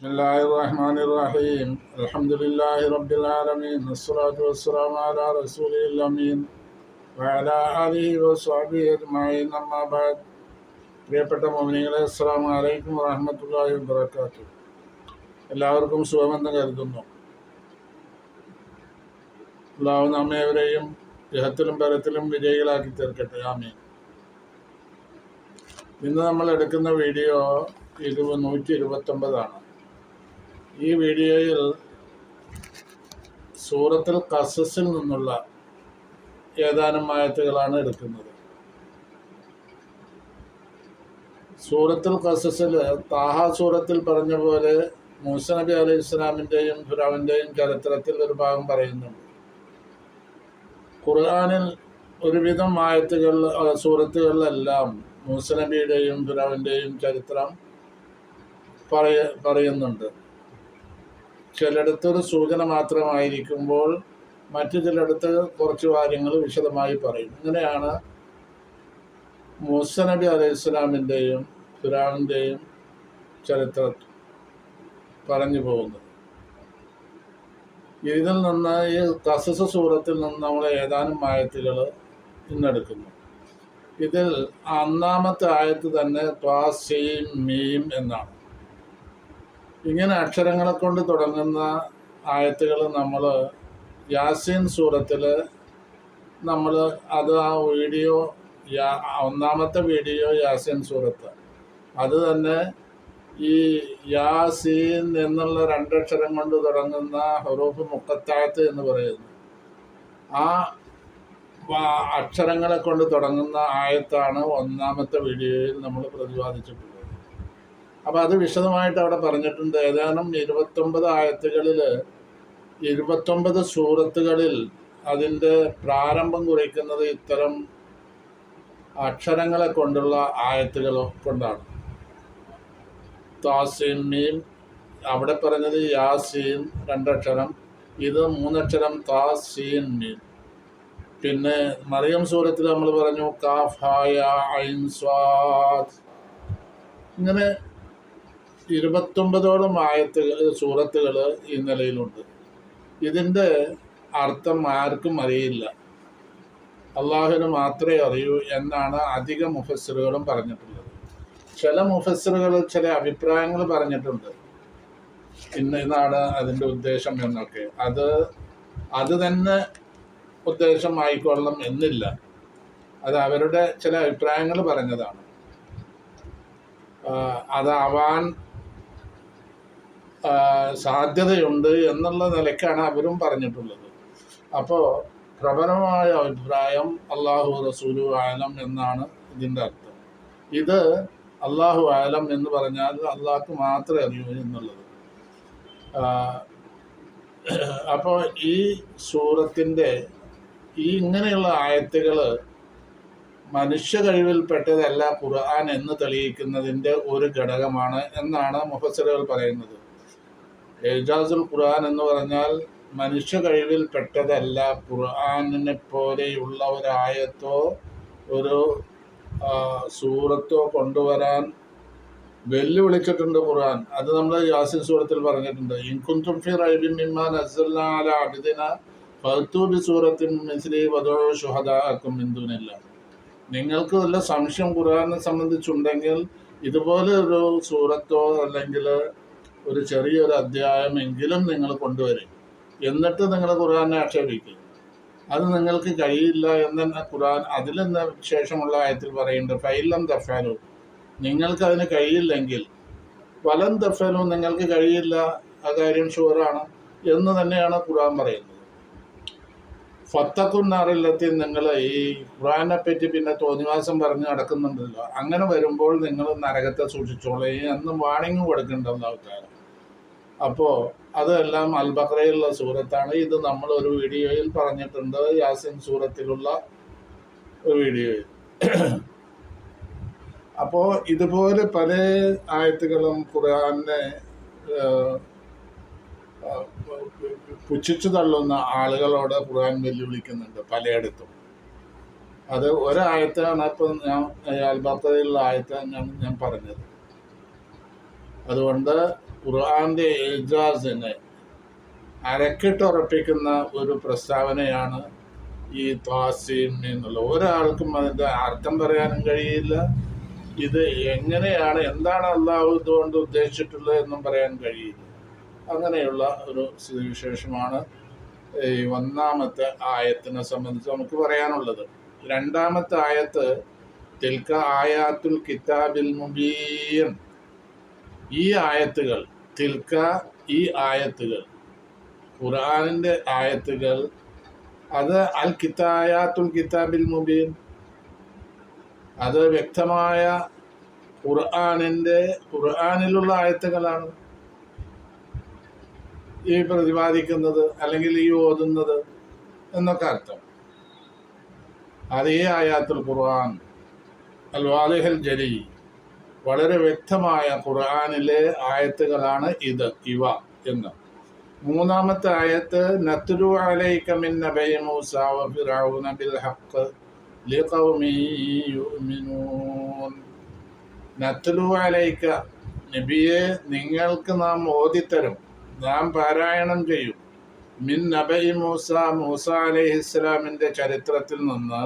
بسم الله الرحمن الرحيم الحمد لله رب العالمين الصلاة والسلام على رسوله الأمين وعلى آله وصحبه أجمعين أما بعد പ്രിയപ്പെട്ട മോമിനികളെ അസ്സാം വലൈക്കും വാഹമത്തല്ലാഹി വബർക്കാത്തു എല്ലാവർക്കും സുഖമെന്ന് കരുതുന്നു അള്ളാഹു നമ്മേവരെയും ഗ്രഹത്തിലും പരത്തിലും വിജയികളാക്കി തീർക്കട്ടെ ആമീൻ ഇന്ന് നമ്മൾ എടുക്കുന്ന വീഡിയോ ഇരുപത് നൂറ്റി ഇരുപത്തൊമ്പതാണ് ഈ വീഡിയോയിൽ സൂറത്തിൽ കസസിൽ നിന്നുള്ള ഏതാനും ആയത്തുകളാണ് എടുക്കുന്നത്. സൂറത്തുൽ കസസിൽ താഹ സൂറത്തിൽ പറഞ്ഞ പോലെ മൂസ നബി അലൈഹി ഇസ്ലാമിന്റെയും ചരിത്രത്തിൽ ഒരു ഭാഗം പറയുന്നുണ്ട്. ഖുർആാനിൽ ഒരുവിധം ആയത്തുകൾ സൂറത്തുകളിലെല്ലാം മൂസ നബിയുടെയും ഫിറാവിന്റെയും ചരിത്രം പറയ പറയുന്നുണ്ട്. ചിലയിടത്തൊരു സൂചന മാത്രമായിരിക്കുമ്പോൾ മറ്റു ചിലയിടത്ത് കുറച്ച് കാര്യങ്ങൾ വിശദമായി പറയും. ഇങ്ങനെയാണ് മൂസ നബി അലൈഹി ഇസ്ലാമിന്റെയും ഫിറാവിന്റെയും ചരിത്രം പറഞ്ഞു പോകുന്നത്. ഇതിൽ നിന്ന് ഈ കസസ് സൂറത്തിൽ നിന്ന് നമ്മൾ ഏതാനും ആയത്തുകൾ ഇന്നെടുക്കുന്നു ഇതിൽ ഒന്നാമത്തെ ആയത്ത് തന്നെ ത്വാസീം മീം എന്നാണ്. ഇങ്ങനെ അക്ഷരങ്ങളെ കൊണ്ട് തുടങ്ങുന്ന ആയത്തുകൾ നമ്മൾ യാസീൻ സൂറത്തിൽ നമ്മൾ അത് ആ വീഡിയോ ഒന്നാമത്തെ വീഡിയോ യാസീൻ സൂറത്ത്. അത് തന്നെ ഈ യാസീൻ എന്നുള്ള രണ്ടക്ഷരം കൊണ്ട് തുടങ്ങുന്ന ഹറൂഫ് മുക്കത്താത്ത് എന്ന് പറയുന്നു. ആ അക്ഷരങ്ങളെ കൊണ്ട് തുടങ്ങുന്ന ആയത്താണ് ഒന്നാമത്തെ വീഡിയോയിൽ നമ്മൾ പ്രതിപാദിച്ചിട്ടുള്ളത്. അപ്പോൾ അത് വിശദമായിട്ട് അവിടെ പറഞ്ഞിട്ടുണ്ട്. ഏതാനും ഇരുപത്തൊമ്പത് ആയത്തുകളിൽ ഇരുപത്തൊമ്പത് സൂറത്തുകളിൽ അതിന്റെ പ്രാരംഭം കുറിക്കുന്നത് ഇത്തരം അക്ഷരങ്ങളെ കൊണ്ടുള്ള ആയത്തുകൾ കൊണ്ടാണ്. താസീൻ മീം അവിടെ പറഞ്ഞത് യാസീൻ രണ്ടക്ഷരം ഇത് മൂന്നക്ഷരം താസീൻ മീം. പിന്നെ മറിയം സൂറത്തിൽ നമ്മൾ പറഞ്ഞു കാഫായ ഐൻ സ്വാദ്. ഇങ്ങനെ ഇരുപത്തൊമ്പതോളം ആയത്തുകൾ സൂറത്തുകൾ ഈ നിലയിലുണ്ട്. ഇതിന്റെ അർത്ഥം ആർക്കും അറിയില്ല. അള്ളാഹുവിന് മാത്രമേ അറിയൂ എന്നാണ് അധിക മുഫസ്സിറുകളും പറഞ്ഞിട്ടുള്ളത്. ചില മുഫസ്സിറുകൾ ചില അഭിപ്രായങ്ങൾ പറഞ്ഞിട്ടുണ്ട്. ഇന്ന ഇതാണ് അതിന്റെ ഉദ്ദേശം എന്നൊക്കെ. അത് അത് തന്നെ ഉദ്ദേശം ആയിക്കൊള്ളണം എന്നില്ല. അത് അവരുടെ ചില അഭിപ്രായങ്ങൾ പറഞ്ഞതാണ്. അതാവാൻ സാധ്യതയുണ്ട് എന്നുള്ള നിലയ്ക്കാണ് അവരും പറഞ്ഞിട്ടുള്ളത്. അപ്പോൾ പ്രബലമായ അഭിപ്രായം അള്ളാഹു റസൂലു ആലം എന്നാണ് ഇതിന്റെ അർത്ഥം. ഇത് അള്ളാഹു ആലം എന്ന് പറഞ്ഞാൽ അള്ളാഹ്ക്ക് മാത്രമേ അറിയൂ എന്നുള്ളത്. അപ്പോൾ ഈ സൂറത്തിന്റെ ഈ ഇങ്ങനെയുള്ള ആയത്തുകൾ മനുഷ്യ കഴിവിൽപ്പെട്ടതല്ല ഖുർആൻ എന്ന് തെളിയിക്കുന്നതിന്റെ ഒരു ഘടകമാണ് എന്നാണ് മുഫസറുകൾ പറയുന്നത്. ഏജാസുൽ ഖുർആൻ എന്ന് പറഞ്ഞാൽ മനുഷ്യ കഴിവിൽ പെട്ടതല്ല. ഖുർആാനിനെ പോലെയുള്ള ഒരായത്തോ ഒരു സൂറത്തോ കൊണ്ടുവരാൻ വെല്ലുവിളിച്ചിട്ടുണ്ട് ഖുർആൻ. അത് നമ്മൾ യാസിൻ സൂറത്തിൽ പറഞ്ഞിട്ടുണ്ട്. ഇൻകുന്തും ഫി റൈബിൻ മിമ്മാ നസ്സൽനാ അലാ ഫത്തൂബി സൂറത്തിൻ മിസ്ലി വധോ ശുഹദാഅക്കും മിൻ ദൂനില്ലാ. നിങ്ങൾക്ക് വല്ല സംശയം ഖുർആനെ സംബന്ധിച്ചുണ്ടെങ്കിൽ ഇതുപോലെ ഒരു സൂറത്തോ അല്ലെങ്കിൽ ഒരു ചെറിയൊരു അധ്യായമെങ്കിലും നിങ്ങൾ കൊണ്ടുവരും. എന്നിട്ട് നിങ്ങൾ ഖുർആനെ ആക്ഷേപിക്കുക അത് നിങ്ങൾക്ക് കഴിയില്ല എന്ന് ഖുർആൻ അതിൽ നിന്ന് ശേഷമുള്ള ആയത്തിൽ പറയുന്നുണ്ട്. ഫൈലം ദഫാലു നിങ്ങൾക്ക് അതിന് കഴിയില്ലെങ്കിൽ വലം ദഫാലു നിങ്ങൾക്ക് കഴിയില്ല. ആ കാര്യം ഷുവറാണ് എന്ന് തന്നെയാണ് ഖുർആൻ പറയുന്നത്. ഫത്തക്കുന്നാറിലെത്തി നിങ്ങൾ ഈ ഖുറാനെ പറ്റി പിന്നെ തോന്നിവാസം പറഞ്ഞ് നടക്കുന്നുണ്ടല്ലോ. അങ്ങനെ വരുമ്പോൾ നിങ്ങൾ നരകത്തെ സൂക്ഷിച്ചോളേ. എന്ന് വാണിംഗ് കൊടുക്കേണ്ടെന്ന് ആൾക്കാർ അപ്പോൾ അതെല്ലാം അൽബക്രയിലുള്ള സൂറത്താണ്. ഇത് നമ്മൾ ഒരു വീഡിയോയിൽ പറഞ്ഞിട്ടുണ്ട്. യാസിൻ സൂറത്തിലുള്ള ഒരു വീഡിയോയിൽ. അപ്പോൾ ഇതുപോലെ പല ആയത്തുകളും ഏഹ്, പുച്ഛിച്ചു തള്ളുന്ന ആളുകളോട് ഖുർആൻ വെല്ലുവിളിക്കുന്നുണ്ട് പലയിടത്തും. അത് ഒരായത്താണ് ഇപ്പം ഞാൻ അൽബത്തയിലുള്ള ആയത്താണ് ഞാൻ ഞാൻ പറഞ്ഞത്. അതുകൊണ്ട് ഖുർആന്റെ ഏജാസിനെ അരക്കിട്ടുറപ്പിക്കുന്ന ഒരു പ്രസ്താവനയാണ് ഈ താസീം എന്നുള്ള. ഒരാൾക്കും അതിന്റെ അർത്ഥം പറയാനും കഴിയില്ല. ഇത് എങ്ങനെയാണ് എന്താണ് അള്ളാഹു ഇതുകൊണ്ട് ഉദ്ദേശിച്ചിട്ടുള്ളത് എന്നും പറയാൻ കഴിയില്ല. അങ്ങനെയുള്ള ഒരു സ്ഥിതിവിശേഷമാണ് ഈ ഒന്നാമത്തെ ആയത്തിനെ സംബന്ധിച്ച് നമുക്ക് പറയാനുള്ളത്. രണ്ടാമത്തെ ആയത്ത് തിൽക്ക ആയാത്തുൽ കിതാബിൽ മുബീൻ. ഈ ആയത്തുകൾ തിൽക്ക ഈ ആയത്തുകൾ. ഖുർആനിന്റെ ആയത്തുകൾ അത് അൽ കിതായാത്തുൽ കിതാബിൽ മുബീൻ. അത് വ്യക്തമായ ഖുർആാനിന്റെ ഖുർആാനിലുള്ള ആയത്തുകളാണ്. ഈ പ്രതിപാദിക്കുന്നത് അല്ലെങ്കിൽ ഈ ഓതുന്നത് എന്നൊക്കെ അർത്ഥം. അതേ ആയാത്തുൽ ഖുർആൻ അൽ വാലിഹൽ ജലി വളരെ വ്യക്തമായ ഖുർആനിലെ ആയത്തുകളാണ് ഇത് ഇവ എന്ന്. മൂന്നാമത്തെ ആയത്ത് നത്തുരു അലൈക മിൻ മൂസ ബിൽ നബിയെ നിങ്ങൾക്ക് നാം ഓതിത്തരും. നാം പാരായണം ചെയ്യും. മിൻ നബൈ മൂസ മൂസ അലൈഹി ഇസ്ലാമിന്റെ ചരിത്രത്തിൽ നിന്ന്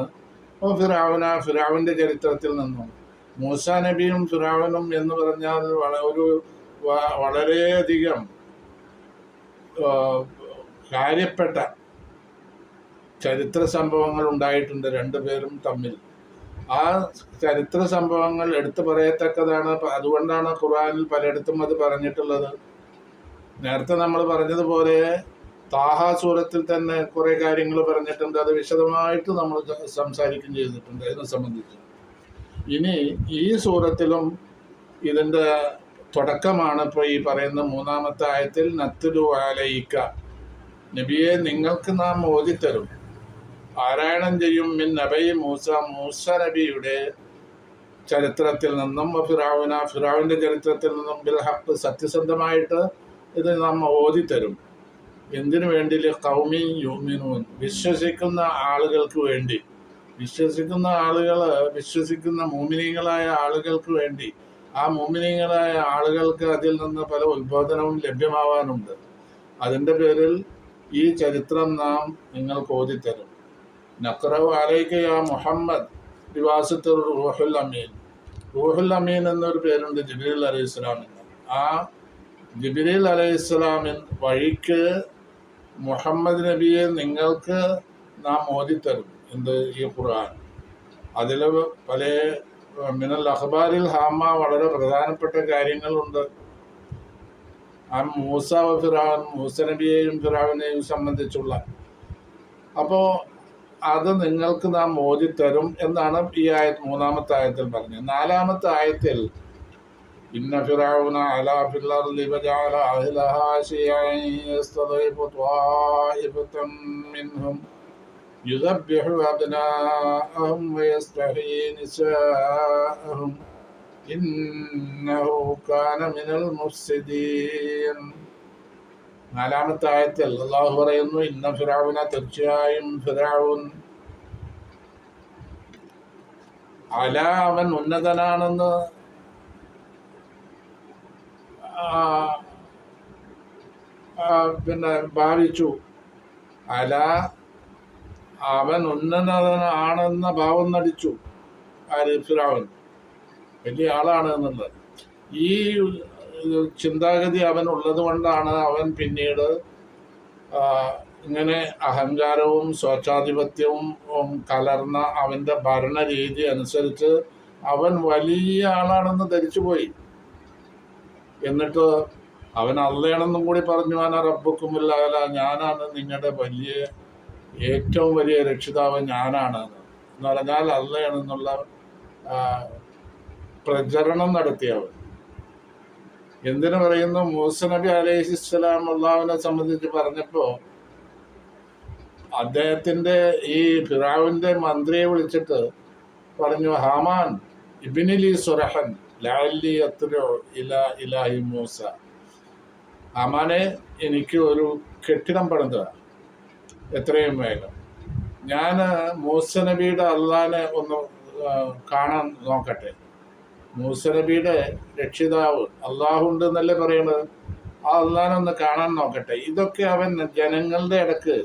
ഓ ഫിറാവുന ഫിറാവിന്റെ ചരിത്രത്തിൽ നിന്നും മൂസ നബിയും ഫിറാവനും എന്ന് പറഞ്ഞാൽ ഒരു വളരെയധികം കാര്യപ്പെട്ട ചരിത്ര സംഭവങ്ങൾ ഉണ്ടായിട്ടുണ്ട് രണ്ടു പേരും തമ്മിൽ. ആ ചരിത്ര സംഭവങ്ങൾ എടുത്തു പറയത്തക്കതാണ്. അതുകൊണ്ടാണ് ഖുർആനിൽ പലയിടത്തും അത് പറഞ്ഞിട്ടുള്ളത്. നേരത്തെ നമ്മൾ പറഞ്ഞതുപോലെ താഹ സൂറത്തിൽ തന്നെ കുറെ കാര്യങ്ങൾ പറഞ്ഞിട്ടുണ്ട്. അത് വിശദമായിട്ട് നമ്മൾ സംസാരിക്കും ചെയ്തിട്ടുണ്ട്. ഇതിനെ സംബന്ധിച്ച്. ഇനി ഈ സൂറത്തിലും ഇതിന്റെ തുടക്കമാണ് ഇപ്പോൾ ഈ പറയുന്ന മൂന്നാമത്തെ ആയത്തിൽ നത്തുലു ആലയിക്ക നബിയെ നിങ്ങൾക്ക് നാം ഓതിത്തരും. പാരായണം ചെയ്യും. മിൻ നബൈ മൂസ മൂസ നബിയുടെ ചരിത്രത്തിൽ നിന്നും ഫിറാവിന ഫിറാവിന്റെ ചരിത്രത്തിൽ നിന്നും ബിൽ സത്യസന്ധമായിട്ട് ഇത് നമ്മ ഓതിത്തരും. എന്തിനു വേണ്ടി കൗമി യുമിനൂൻ വിശ്വസിക്കുന്ന ആളുകൾക്ക് വേണ്ടി. വിശ്വസിക്കുന്ന ആളുകൾ വിശ്വസിക്കുന്ന മോമിനികളായ ആളുകൾക്ക് വേണ്ടി. ആ മോമിനികളായ ആളുകൾക്ക് അതിൽ നിന്ന് പല ഉത്ബോധനവും ലഭ്യമാവാനുണ്ട്. അതിന്റെ പേരിൽ ഈ ചരിത്രം നാം നിങ്ങൾക്ക് ഓതിത്തരും. നക്രവ് അലൈക്ക് യാ മുഹമ്മദ് വിവാസത്തിൽ റൂഹുൽ അമീൻ. റൂഹുൽ അമീൻ എന്നൊരു പേരുണ്ട് ജിബ്രീൽ അലൈഹി ഇസ്ലാമിന് ആ ജിബ്രീൽ അലൈഹിസ്സലാമിൻ വഴിക്ക് മുഹമ്മദ് നബിയെ നിങ്ങൾക്ക് നാം ഓതിത്തരും. എന്ത്? ഈ ഖുർആൻ. അതിൽ പല മിനൽ അഖ്ബാരിൽ ഹാമ വളരെ പ്രധാനപ്പെട്ട കാര്യങ്ങളുണ്ട്. ആ മൂസ ഫിറാൻ മൂസ നബിയെയും ഫിറാവിനെയും സംബന്ധിച്ചുള്ള. അപ്പോൾ അത് നിങ്ങൾക്ക് നാം ഓതിത്തരും എന്നാണ് ഈ ആയ മൂന്നാമത്തെ ആയത്തിൽ പറഞ്ഞത്. നാലാമത്തെ ആയത്തിൽ ഇന്ന ഫിറൗന അലാ ഫിൽ അർളി വജഅല അഹ്ലഹാ ശിയഅൻ യസ്തദഇഫു ത്വായിഫതൻ മിൻഹും يذبح أبناءهم ويستحيي نساءهم إنه كان من المفسدين നാലാമത്തെ ആയത്തിൽ അള്ളാഹു പറയുന്നു ഇന്ന ഫിറാവുന തീർച്ചയായും ഫിറാവുൻ അല അവൻ ഉന്നതനാണെന്ന് ആ, ആ, പിന്നെ ഭാവിച്ചു. അല അവൻ ഉന്നതനാണെന്ന ഭാവം നടിച്ചു ആര് വലിയ ആളാണ് എന്നുള്ളത്. ഈ ചിന്താഗതി അവൻ ഉള്ളത് കൊണ്ടാണ് അവൻ പിന്നീട് ഇങ്ങനെ അഹങ്കാരവും സ്വേച്ഛാധിപത്യവും കലർന്ന അവന്റെ ഭരണരീതി അനുസരിച്ച് അവൻ വലിയ ആളാണെന്ന് ധരിച്ചുപോയി. എന്നിട്ട് അവൻ അള്ളയാണെന്നും കൂടി പറഞ്ഞു ഞാൻ റബ്ബുക്കുമില്ല ഞാനാണ് നിങ്ങളുടെ വലിയ ഏറ്റവും വലിയ രക്ഷിതാവ് ഞാനാണ് എന്ന് പറഞ്ഞാൽ അള്ളയാണെന്നുള്ള പ്രചരണം പ്രചരണം നടത്തിയവൻ എന്തിനു പറയുന്നു? മൂസ നബി അലൈഹിസ്സലാം അള്ളാഹുവിനെ സംബന്ധിച്ച് പറഞ്ഞപ്പോൾ അദ്ദേഹത്തിന്റെ ഈ ഫിറാവിന്റെ മന്ത്രിയെ വിളിച്ചിട്ട് പറഞ്ഞു ഹാമാൻ ഇബിനിലി സുരഹൻ ലാലി അത്രയോ ഇല ഇലാഹി മൂസ. അമാനെ എനിക്ക് ഒരു കെട്ടിടം പണിതുക എത്രയും വേഗം. ഞാൻ മൂസ നബിയുടെ അള്ളാനെ ഒന്ന് കാണാൻ നോക്കട്ടെ. മൂസ നബിയുടെ രക്ഷിതാവ് അള്ളാഹു ഉണ്ട് എന്നല്ലേ പറയുന്നത് ആ അള്ളാനൊന്ന് കാണാൻ നോക്കട്ടെ. ഇതൊക്കെ അവൻ ജനങ്ങളുടെ ഇടയ്ക്ക്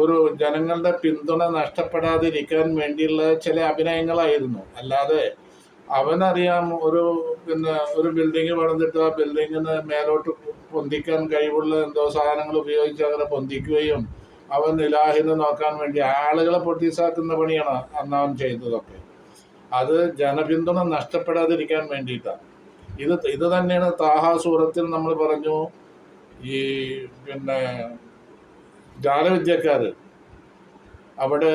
ഒരു ജനങ്ങളുടെ പിന്തുണ നഷ്ടപ്പെടാതിരിക്കാൻ വേണ്ടിയുള്ള ചില അഭിനയങ്ങളായിരുന്നു. അല്ലാതെ അവനറിയാം ഒരു പിന്നെ ഒരു ബിൽഡിംഗ് പണിതിട്ട് ആ ബിൽഡിങ്ങിന് മേലോട്ട് പൊന്തിക്കാൻ കഴിവുള്ള എന്തോ സാധനങ്ങൾ ഉപയോഗിച്ച് അങ്ങനെ പൊന്തിക്കുകയും അവൻ ഇലാഹിനെ നോക്കാൻ വേണ്ടി ആളുകളെ പൊട്ടീസാക്കുന്ന പണിയാണ് അന്ന് ചെയ്തതൊക്കെ. അത് ജനപിന്തുണ നഷ്ടപ്പെടാതിരിക്കാൻ വേണ്ടിയിട്ടാണ്. ഇത് ഇത് തന്നെയാണ് താഹ സൂറത്തിൽ നമ്മൾ പറഞ്ഞു ഈ പിന്നെ ജാലവിദ്യക്കാർ അവിടെ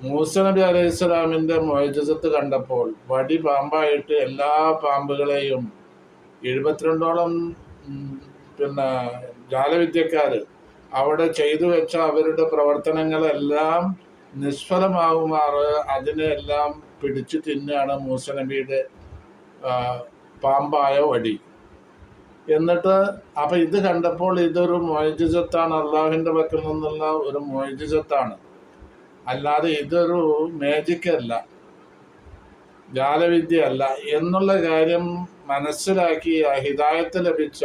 മൂസ നബി അലൈഹി സ്വലാമിന്റെ മൊയജസത്ത് കണ്ടപ്പോൾ വടി പാമ്പായിട്ട് എല്ലാ പാമ്പുകളെയും എഴുപത്തിരണ്ടോളം പിന്നെ ജാലവിദ്യക്കാർ അവിടെ ചെയ്തു വെച്ച അവരുടെ പ്രവർത്തനങ്ങളെല്ലാം നിഷ്ഫലമാകുമാറ് അതിനെല്ലാം പിടിച്ചു തിന്നാണ് മൂസ നബിയുടെ പാമ്പായ വടി. എന്നിട്ട് അപ്പൊ ഇത് കണ്ടപ്പോൾ ഇതൊരു മൊയ്ജിസത്താണ് അള്ളാഹുവിന്റെ പക്കൽ നിന്നുള്ള ഒരു മൊയ്ജിസത്താണ് അല്ലാതെ ഇതൊരു മാജിക് അല്ല. ജാലവിദ്യ അല്ല എന്നുള്ള കാര്യം മനസ്സിലാക്കി ആ ഹിദായത്ത് ലഭിച്ച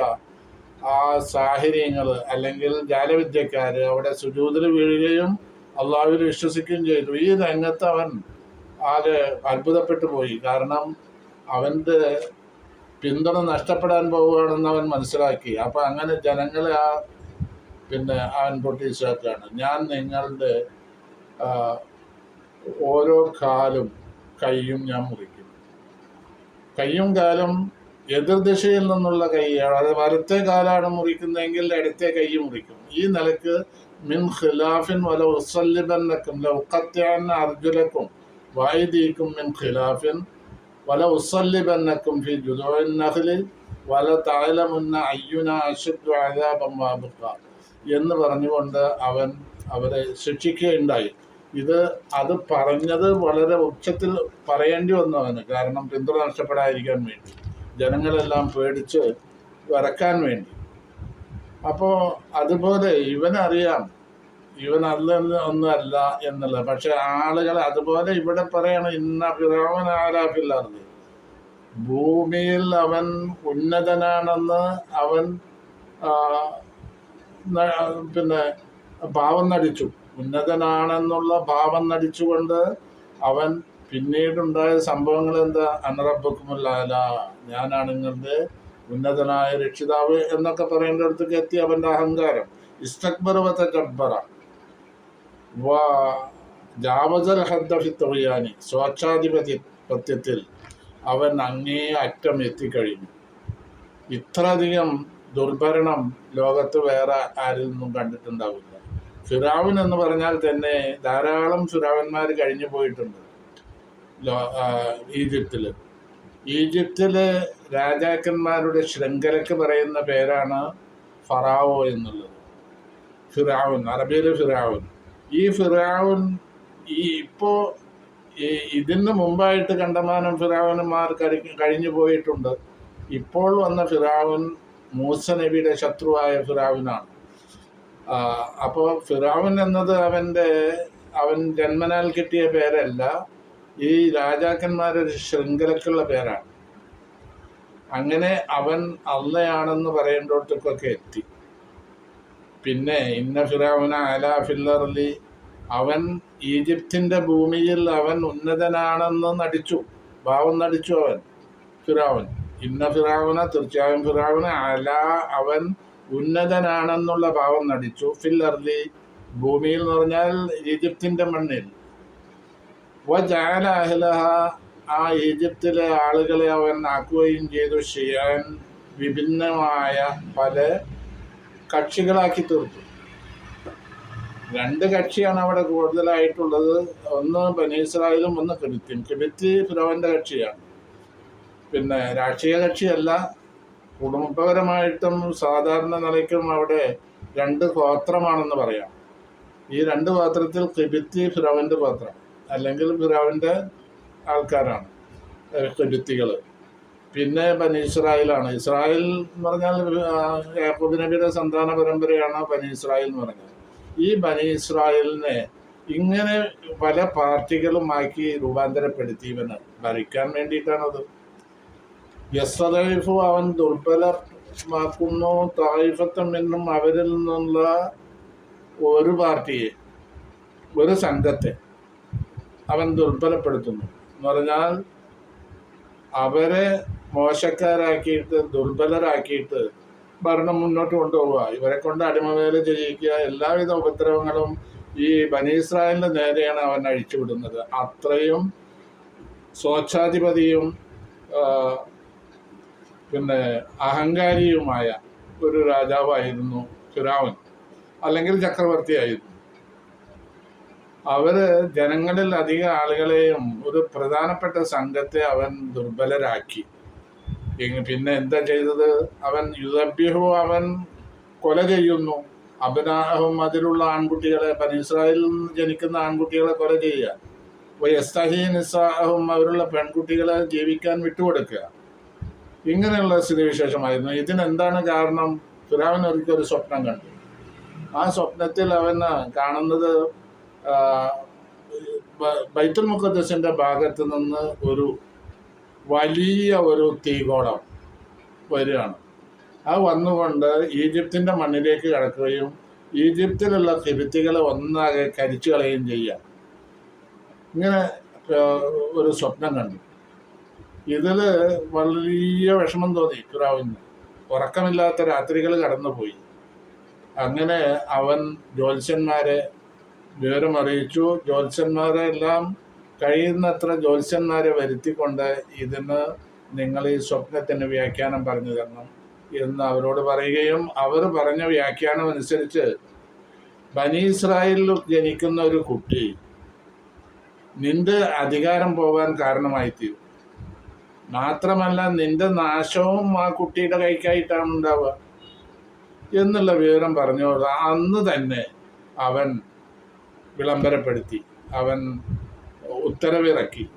ആ സാഹചര്യങ്ങൾ അല്ലെങ്കിൽ ജാലവിദ്യക്കാർ അവിടെ സുജൂതിൽ വീഴുകയും അള്ളാഹുവിൽ വിശ്വസിക്കുകയും ചെയ്തു. ഈ രംഗത്ത് അവൻ ആകെ അത്ഭുതപ്പെട്ടു പോയി. കാരണം അവന്റെ പിന്തുണ നഷ്ടപ്പെടാൻ പോവുകയാണെന്ന് അവൻ മനസ്സിലാക്കി. അപ്പം അങ്ങനെ ജനങ്ങളെ ആ പിന്നെ അവൻ പൊട്ടിച്ചാക്കാണ് ഞാൻ നിങ്ങളുടെ ഓരോ കാലും കൈയും ഞാൻ മുറിക്കും. കൈയും കാലും എതിർദിശയിൽ നിന്നുള്ള കൈയാണ്. അത് വലത്തെ കാലാണ് മുറിക്കുന്നതെങ്കിൽ ഇടത്തെ കൈ മുറിക്കും. ഈ നിലയ്ക്ക് മിൻ ഖിലാഫിൻ വല ഉസല്ലിബന്നക്കും ലൗക്കത്യാൻ അർജുലക്കും വായുദീക്കും മിൻ ഖിലാഫിൻ വല ഉസല്ലിബന്നക്കും ഫി ജുദോൻ നഹ്ലി വല താലമുന്ന അയ്യുന അശുദ്ധ ആദാബം വാബുക്ക എന്ന് പറഞ്ഞുകൊണ്ട് അവൻ അവരെ ശിക്ഷിക്കുകയുണ്ടായി. ഇത് അത് പറഞ്ഞത് വളരെ ഉച്ചത്തിൽ പറയേണ്ടി വന്നു അവന് കാരണം പിന്തുണ നഷ്ടപ്പെടാതിരിക്കാൻ വേണ്ടി. ജനങ്ങളെല്ലാം പേടിച്ച് വരക്കാൻ വേണ്ടി. അപ്പോൾ അതുപോലെ ഇവനറിയാം. ഇവൻ അല്ല ഒന്നുമല്ല എന്നുള്ളത്. പക്ഷെ ആളുകൾ അതുപോലെ ഇവിടെ പറയണം ഇന്ന ഫിറോവൻ ആലാഫില്ലാർന്ന് ഭൂമിയിൽ അവൻ ഉന്നതനാണെന്ന് അവൻ പിന്നെ പാവം നടിച്ചു. ഉന്നതനാണെന്നുള്ള ഭാവം നടിച്ചുകൊണ്ട് അവൻ പിന്നീടുണ്ടായ സംഭവങ്ങൾ എന്താ അനറബക്കുമല്ല ഞാനാണ് നിങ്ങളുടെ ഉന്നതനായ രക്ഷിതാവ് എന്നൊക്കെ പറയേണ്ട അടുത്തേക്ക് എത്തി അവന്റെ അഹങ്കാരം. ഇസ്തക്ബറവത്തെ ജബ്ബറ വാ അവൻ അങ്ങേ അറ്റം എത്തിക്കഴിഞ്ഞു. ഇത്രയധികം ദുർഭരണം ലോകത്ത് വേറെ ആരിൽ നിന്നും കണ്ടിട്ടുണ്ടാവില്ല. ഫിറാവിൻ എന്ന് പറഞ്ഞാൽ തന്നെ ധാരാളം ഫിറാവന്മാർ കഴിഞ്ഞു പോയിട്ടുണ്ട്. ഈജിപ്തിൽ ഈജിപ്തിൽ. രാജാക്കന്മാരുടെ ശൃംഖലക്ക് പറയുന്ന പേരാണ് ഫറാവോ എന്നുള്ളത്. ഫിറാവുൻ അറബിയിലെ ഫിറാവുൻ. ഈ ഫിറാവുൻ ഈ ഇപ്പോൾ ഇതിന് മുമ്പായിട്ട് കണ്ടമാനം ഫിറാവുന്മാർ കഴി- കഴിഞ്ഞു പോയിട്ടുണ്ട്. ഇപ്പോൾ വന്ന ഫിറാവുൻ മൂസ നബിയുടെ ശത്രുവായ ഫിറാവിനാണ്. അപ്പോൾ ഫിറാവൻ എന്നത് അവന്റെ അവൻ ജന്മനാൽ കിട്ടിയ പേരല്ല ഈ രാജാക്കന്മാരൊരു ശൃംഖലക്കുള്ള പേരാണ്. അങ്ങനെ അവൻ അള്ളയാണെന്ന് പറയേണ്ടോട്ടൊക്കെ എത്തി. പിന്നെ ഇന്ന ഫിറാവന അല ഫില്ലർലി അവൻ ഈജിപ്തിന്റെ ഭൂമിയിൽ അവൻ ഉന്നതനാണെന്ന് നടിച്ചു ഭാവം നടിച്ചു അവൻ ഫിറാവൻ. ഇന്ന ഫിറാവന തീർച്ചയായും ഫിറാവുന അല അവൻ ഉന്നതനാണെന്നുള്ള ഭാവം നടിച്ചു. ഫില്ലർലി ഭൂമിയിൽ എന്ന് പറഞ്ഞാൽ ഈജിപ്തിന്റെ മണ്ണിൽ. വജാല അഹ്ലഹ ആ ഈജിപ്തിലെ ആളുകളെ അവൻ ആക്കുകയും ചെയ്തു. ഷിയാൻ വിഭിന്നമായ പല കക്ഷികളാക്കി തീർത്തു. രണ്ട് കക്ഷിയാണ് അവിടെ കൂടുതലായിട്ടുള്ളത്. ഒന്ന് ബനീസ്രായേലും ഒന്ന് കിബിത്തിയും കിബിത്തി ഫിറോവന്റെ കക്ഷിയാണ്. പിന്നെ രാഷ്ട്രീയ കക്ഷിയല്ല. കുടുംബപരമായിട്ടും സാധാരണ നിലയ്ക്കും അവിടെ രണ്ട് ഗോത്രമാണെന്ന് പറയാം. ഈ രണ്ട് പാത്രത്തിൽ കിബിത്തി ഫിറാവിന്റെ പാത്രം അല്ലെങ്കിൽ ഫിറാവിന്റെ ആൾക്കാരാണ് കിബിത്തികൾ. പിന്നെ ബനി ഇസ്രായേലാണ്. ഇസ്രായേൽ എന്ന് പറഞ്ഞാൽ യാക്കൂബ് നബിയുടെ സന്താന പരമ്പരയാണ് ബനി ഇസ്രായേൽ എന്ന് പറഞ്ഞത്. ഈ ബനി ഇസ്രായേലിനെ ഇങ്ങനെ പല പാർട്ടികളുമാക്കി രൂപാന്തരപ്പെടുത്തി ഇവന് ഭരിക്കാൻ വേണ്ടിയിട്ടാണത്. യസ്തദൈഫു അവൻ ദുർബലമാക്കുന്നു തായിഫത്തം എന്നും അവരിൽ നിന്നുള്ള ഒരു പാർട്ടിയെ ഒരു സംഘത്തെ അവൻ ദുർബലപ്പെടുത്തുന്നു. എന്ന് പറഞ്ഞാൽ അവരെ മോശക്കാരാക്കിയിട്ട് ദുർബലരാക്കിയിട്ട് ഭരണം മുന്നോട്ട് കൊണ്ടുപോവുക ഇവരെ കൊണ്ട് അടിമവേല ചെയ്യിക്കുക എല്ലാവിധ ഉപദ്രവങ്ങളും ഈ ബനീസ്രായലിന്റെ നേരെയാണ് അവൻ അഴിച്ചുവിടുന്നത്. അത്രയും സ്വച്ഛാധിപതിയും പിന്നെ അഹങ്കാരിയുമായ ഒരു രാജാവായിരുന്നു ഫിറാവൻ അല്ലെങ്കിൽ ചക്രവർത്തിയായിരുന്നു. അവർ ജനങ്ങളിൽ അധിക ആളുകളെയും ഒരു പ്രധാനപ്പെട്ട സംഘത്തെ അവൻ ദുർബലരാക്കി. പിന്നെ എന്താ ചെയ്തത്? അവൻ യുദ്ധഭ്യഹു അവൻ കൊല ചെയ്യുന്നു. അബനാഹും അതിലുള്ള ആൺകുട്ടികളെ പനീസ്രായേലിൽ നിന്ന് ജനിക്കുന്ന ആൺകുട്ടികളെ കൊല ചെയ്യുക. വയസ്തഹി നിസ്സാഹും അവരുള്ള പെൺകുട്ടികളെ ജീവിക്കാൻ വിട്ടുകൊടുക്കുക. ഇങ്ങനെയുള്ള സ്ഥിതിവിശേഷമായിരുന്നു ഇതിനെന്താണ് കാരണം? ഫിറാവൻ ഒരിക്കൽ ഒരു സ്വപ്നം കണ്ടു. ആ സ്വപ്നത്തിൽ അവൻ കാണുന്നത് ബൈത്തുൽ മുഖദ്സിന്റെ ഭാഗത്ത് നിന്ന് ഒരു വലിയ ഒരു തീകോളം വരികയാണ്. ആ വന്നുകൊണ്ട് ഈജിപ്തിന്റെ മണ്ണിലേക്ക് കടക്കുകയും ഈജിപ്തിലുള്ള കിരുത്തികളെ ഒന്നാകെ കരിച്ചു കളയുകയും ചെയ്യുക. ഇങ്ങനെ ഒരു സ്വപ്നം കണ്ടു. ഇതിൽ വലിയ വിഷമം തോന്നി ഇക്കുറാവിന് ഉറക്കമില്ലാത്ത രാത്രികൾ കടന്നുപോയി. അങ്ങനെ അവൻ ജ്യോത്സ്യന്മാരെ വിവരം അറിയിച്ചു ജ്യോത്സ്യന്മാരെ എല്ലാം കഴിയുന്നത്ര ജ്യോത്സ്യന്മാരെ വരുത്തിക്കൊണ്ട് ഇതിന് നിങ്ങൾ ഈ സ്വപ്നത്തിന് വ്യാഖ്യാനം പറഞ്ഞു തരണം എന്ന് അവരോട് പറയുകയും അവർ പറഞ്ഞ വ്യാഖ്യാനം അനുസരിച്ച് ബനി ഇസ്രായേലിൽ ജനിക്കുന്ന ഒരു കുട്ടി നിന്റെ അധികാരം പോകാൻ കാരണമായി തീരും മാത്രമല്ല നിന്റെ നാശവും ആ കുട്ടിയുടെ കൈക്കായിട്ടാണ് ഉണ്ടാവുക എന്നുള്ള വിവരം പറഞ്ഞു അന്ന് തന്നെ അവൻ വിളംബരപ്പെടുത്തി. അവൻ ഉത്തരവിറക്കി.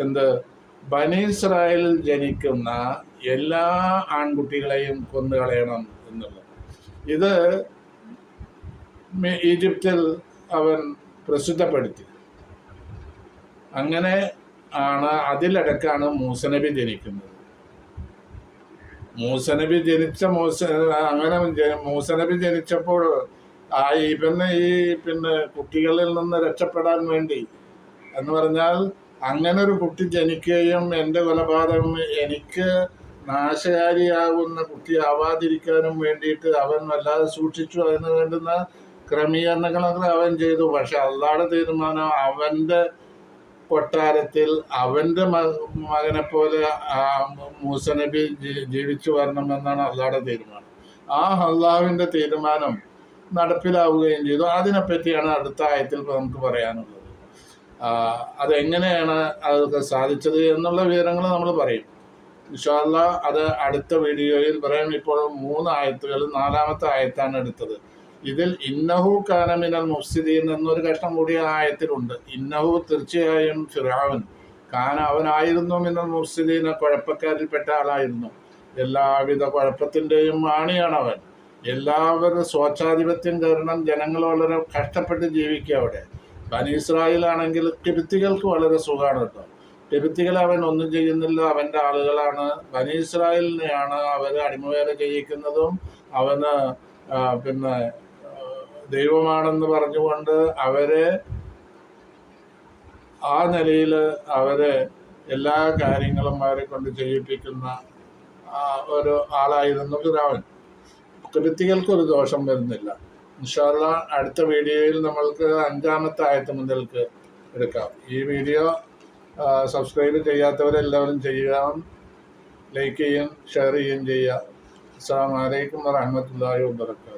എന്ത്? ബനീസ്രായേലിൽ ജനിക്കുന്ന എല്ലാ ആൺകുട്ടികളെയും കൊന്നുകളയണം എന്നുള്ളത്. ഇത് ഈജിപ്തിൽ അവൻ പ്രസിദ്ധപ്പെടുത്തി. അങ്ങനെ ആണ് അതിലടക്കാണ് മൂസനബി ജനിക്കുന്നത്. മൂസനബി ജനിച്ച മൂസ അങ്ങനെ മൂസനബി ജനിച്ചപ്പോൾ ആ ഈ പിന്നെ ഈ പിന്നെ കുട്ടികളിൽ നിന്ന് രക്ഷപ്പെടാൻ വേണ്ടി എന്ന് പറഞ്ഞാൽ അങ്ങനെ ഒരു കുട്ടി ജനിക്കുകയും എന്റെ കൊലപാതകം എനിക്ക് നാശകാരിയാകുന്ന കുട്ടിയാവാതിരിക്കാനും വേണ്ടിയിട്ട് അവൻ വല്ലാതെ സൂക്ഷിച്ചു അതിന് വേണ്ടുന്ന ക്രമീകരണങ്ങളൊക്കെ അവൻ ചെയ്തു. പക്ഷെ അള്ളാടെ തീരുമാനം അവന്റെ കൊട്ടാരത്തിൽ അവന്റെ മകനെ പോലെ മൂസ നബി ജീവിച്ചു വരണമെന്നാണ് അള്ളാടെ തീരുമാനം. ആ അള്ളാഹുവിന്റെ തീരുമാനം നടപ്പിലാവുകയും ചെയ്തു. അതിനെപ്പറ്റിയാണ് അടുത്ത ആയത്തിൽ നമുക്ക് പറയാനുള്ളത്. അതെങ്ങനെയാണ് അതൊക്കെ സാധിച്ചത് എന്നുള്ള വിവരങ്ങൾ നമ്മൾ പറയും. ഇൻഷാല്ല അത് അടുത്ത വീഡിയോയിൽ പറയാം. ഇപ്പോൾ മൂന്ന് ആയത്തുകൾ നാലാമത്തെ ആയത്താണ് എടുത്തത്. ഇതിൽ ഇന്നഹു കാനമിനൽ മുഫ്സിദീൻ എന്നൊരു കഷ്ണം കൂടി ആ ആയത്തിലുണ്ട്. ഇന്നഹു തീർച്ചയായും ഫിറാവൻ കാന അവനായിരുന്നു മിനൽ മുഫ്സിദീന കുഴപ്പക്കാരിൽപ്പെട്ട ആളായിരുന്നു. എല്ലാവിധ കുഴപ്പത്തിന്റെയും ആണിയാണ് അവൻ എല്ലാവരും സ്വച്ഛാധിപത്യം കാരണം ജനങ്ങൾ വളരെ കഷ്ടപ്പെട്ട് ജീവിക്കുക അവിടെ. ബനി ഇസ്രായേലാണെങ്കിൽ കിബിത്തികൾക്ക് വളരെ സുഖമാണ് കേട്ടോ. കിബിത്തികൾ അവൻ ഒന്നും ചെയ്യുന്നില്ല അവന്റെ ആളുകളാണ്. ബനി ഇസ്രായേലിനെയാണ് അവർ അടിമവേല ചെയ്യിക്കുന്നതും അവന് പിന്നെ ദൈവമാണെന്ന് പറഞ്ഞുകൊണ്ട് അവരെ ആ നിലയിൽ അവരെ എല്ലാ കാര്യങ്ങളും അവരെ കൊണ്ട് ചെയ്യിപ്പിക്കുന്ന ഒരു ആളായിരുന്നു ഫിറാവൻ കൃത്തികൾക്ക് ഒരു ദോഷം വരുന്നില്ല. ഇൻഷാല്ല അടുത്ത വീഡിയോയിൽ നമ്മൾക്ക് അഞ്ചാമത്തെ ആയത്ത് മുതൽക്ക് എടുക്കാം. ഈ വീഡിയോ സബ്സ്ക്രൈബ് ചെയ്യാത്തവരെല്ലാവരും ചെയ്യുക ലൈക്ക് ചെയ്യുകയും ഷെയർ ചെയ്യുകയും ചെയ്യുക അസ്സാം വലൈക്കും വറഹമത്തല്ലാഹി വാബർക്കാത്തു